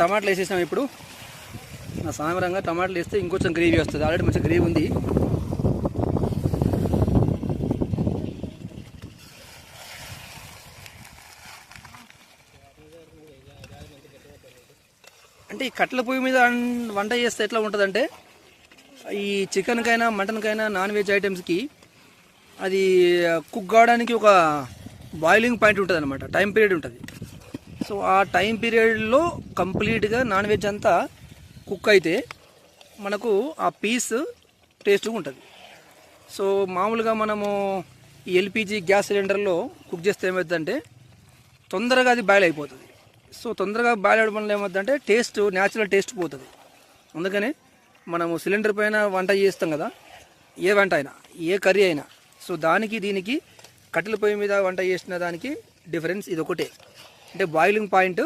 టమాటాలు వేసేసాం ఇప్పుడు. నా సామరంగా టమాటాలు వేస్తే ఇంకొంచెం గ్రేవీ వస్తుంది. ఆల్రెడీ మంచి గ్రేవీ ఉంది. అంటే ఈ కట్టెల పొయ్యి మీద వంట చేస్తే ఎట్లా ఉంటుందంటే ఈ చికెన్కైనా మటన్కైనా నాన్ వెజ్ ఐటమ్స్కి అది కుక్ కావడానికి ఒక బాయిలింగ్ పాయింట్ ఉంటుంది అనమాట టైం పీరియడ్ ఉంటుంది. సో ఆ టైం పీరియడ్లో కంప్లీట్గా నాన్ వెజ్ అంతా కుక్ అయితే మనకు ఆ పీస్ టేస్ట్గా ఉంటుంది. సో మామూలుగా మనము ఈ ఎల్పిజి గ్యాస్ సిలిండర్లో కుక్ చేస్తే ఏమవుతుందంటే తొందరగా అది బాయిల్ అయిపోతుంది. సో తొందరగా బాయిల్ అవ్వడం వల్ల ఏమవుతుందంటే టేస్ట్ న్యాచురల్ టేస్ట్ పోతుంది. అందుకనే మనము సిలిండర్ పైన వంట చేస్తాం కదా ఏ వంట అయినా ఏ కర్రీ అయినా. సో దానికి దీనికి కట్టెల పొయ్యి మీద వంట చేసిన దానికి డిఫరెన్స్ ఇది ఒకటే అంటే బాయిలింగ్ పాయింట్